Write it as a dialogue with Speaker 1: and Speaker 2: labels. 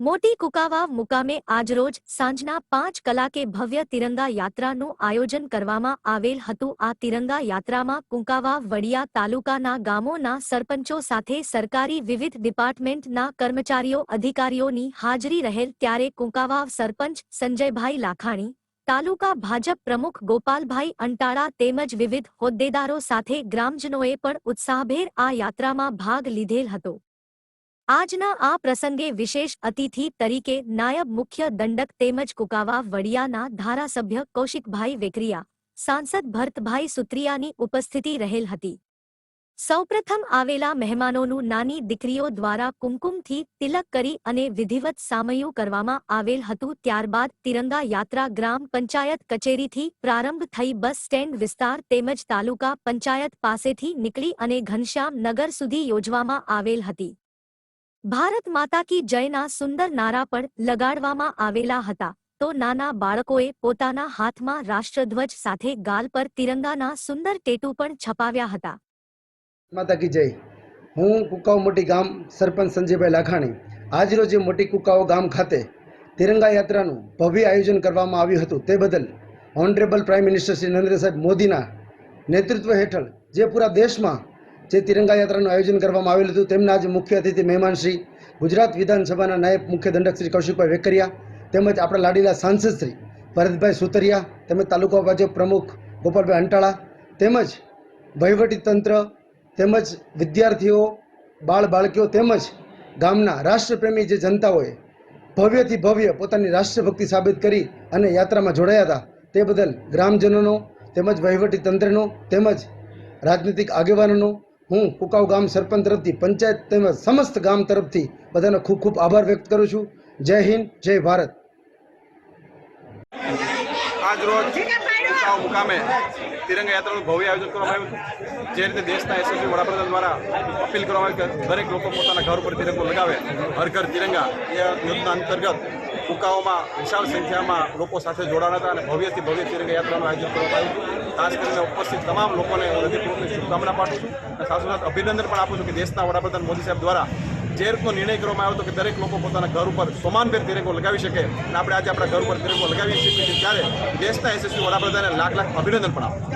Speaker 1: મોટી કુકાવાવ મુકામે આજરોજ સાંજના પાંચ કલાકે ભવ્ય તિરંગા યાત્રાનું આયોજન કરવામાં આવેલ હતું. આ તિરંગા યાત્રામાં કુંકાવાવ વડિયા તાલુકાના ગામોના સરપંચો સાથે સરકારી વિવિધ ડિપાર્ટમેન્ટના કર્મચારીઓ, અધિકારીઓની હાજરી રહેલ ત્યારે કુંકાવાવ સરપંચ સંજયભાઈ લાખાણી, તાલુકા ભાજપ પ્રમુખ ગોપાલભાઈ અંટાળા તેમજ વિવિધ હોદ્દેદારો સાથે ગ્રામજનોએ પણ ઉત્સાહભેર આ યાત્રામાં ભાગ લીધેલ હતો. આજના આ પ્રસંગે વિશેષ અતિથિ તરીકે નાયબ મુખ્ય દંડક તેમજ કુકાવા વડિયાના ધારાસભ્ય કૌશિકભાઈ વેકરિયા, સાંસદ ભરતભાઈ સુત્રિયાની ઉપસ્થિતિ રહેલ હતી. સૌપ્રથમ આવેલા મહેમાનોનું નાની દીકરીઓ દ્વારા કુમકુમથી તિલક કરી અને વિધિવત સામયું કરવામાં આવેલ હતું ત્યારબાદ તિરંગા યાત્રા ગ્રામ પંચાયત કચેરીથી પ્રારંભ થઈ બસ સ્ટેન્ડ વિસ્તાર તેમજ તાલુકા પંચાયત પાસેથી નીકળી અને ઘનશ્યામ નગર સુધી યોજવામાં આવેલ હતી. ભારત માતા કી જયના સુંદર નારા પર લગાડવામાં આવેલા હતા, તો નાના બાળકોએ પોતાના હાથમાં રાષ્ટ્રધ્વજ સાથે ગાલ પર તિરંગાના સુંદર ટેટુ પણ છપાવ્યા હતા.
Speaker 2: માતા કી જય. હું કુકાવ મોટી ગામ સરપંચ સંજયભાઈ લાખાણી. આજરોજ મોટી કુકાઓ ગામ ખાતે તિરંગા યાત્રાનું ભવ્ય આયોજન કરવામાં આવ્યું હતું, તે બદલ honourable prime minister Shri Narendra સાહેબ મોદીના નેતૃત્વ હેઠળ જે પૂરા દેશમાં જે તિરંગા યાત્રાનું આયોજન કરવામાં આવેલું હતું, તેમના આજે મુખ્ય અતિથિ મહેમાન શ્રી ગુજરાત વિધાનસભાના નાયબ મુખ્ય દંડક શ્રી કૌશિકભાઈ વેકરિયા, તેમજ આપણા લાડીલા સાંસદ શ્રી ભરતભાઈ સુતરિયા, તેમજ તાલુકા ભાજપ પ્રમુખ ગોપાલભાઈ અંટાળા, તેમજ વહીવટી તંત્ર, તેમજ વિદ્યાર્થીઓ, બાળ બાળકીઓ, તેમજ ગામના રાષ્ટ્રપ્રેમી જે જનતાઓએ ભવ્યથી ભવ્ય પોતાની રાષ્ટ્રભક્તિ સાબિત કરી અને યાત્રામાં જોડાયા હતા. તે બદલ ગ્રામજનોનો, તેમજ વહીવટીતંત્રનો તેમજ રાજનીતિક આગેવાનોનો હું કુકાવ ગામ સરપંચ તરફથી, પંચાયત તેમજ સમસ્ત ગામ તરફથી બધાનો ખૂબ ખૂબ આભાર વ્યક્ત કરું છું. જય હિન્દ, જય ભારત.
Speaker 3: આજ રોજ કુકાવ મુકામે તિરંગા યાત્રાનું ભવ્ય આયોજન કરવામાં આવ્યું જે રીતે દેશના યશસ્વી વડાપ્રધાન દ્વારા અપીલ કરવામાં આવી કે દરેક લોકો પોતાના ઘર ઉપર તિરંગો લગાવે. હર ઘર તિરંગા એ યોજના અંતર્ગત કુકાઓમાં વિશાળ સંખ્યામાં લોકો સાથે જોડાણા હતા અને ભવ્યથી ભવ્ય તિરંગા યાત્રાનું આયોજન કરવામાં આવ્યું ખાસ કરીને ઉપસ્થિત તમામ લોકોને હું હૃદયપૂર્વકની શુભકામના પાઠવું છું. અને સાથોસાથ અભિનંદન પણ આપું છું કે દેશના વડાપ્રધાન મોદી સાહેબ દ્વારા જે રીતનો નિર્ણય કરવામાં આવ્યો હતો કે દરેક લોકો પોતાના ઘર ઉપર સમાનભેર તિરેકો લગાવી શકે અને આપણે આજે આપણા ઘર ઉપર તિરેકો લગાવી શકીએ છીએ ત્યારે દેશના યશસ્વી વડાપ્રધાને લાખ લાખ અભિનંદન પણ આપું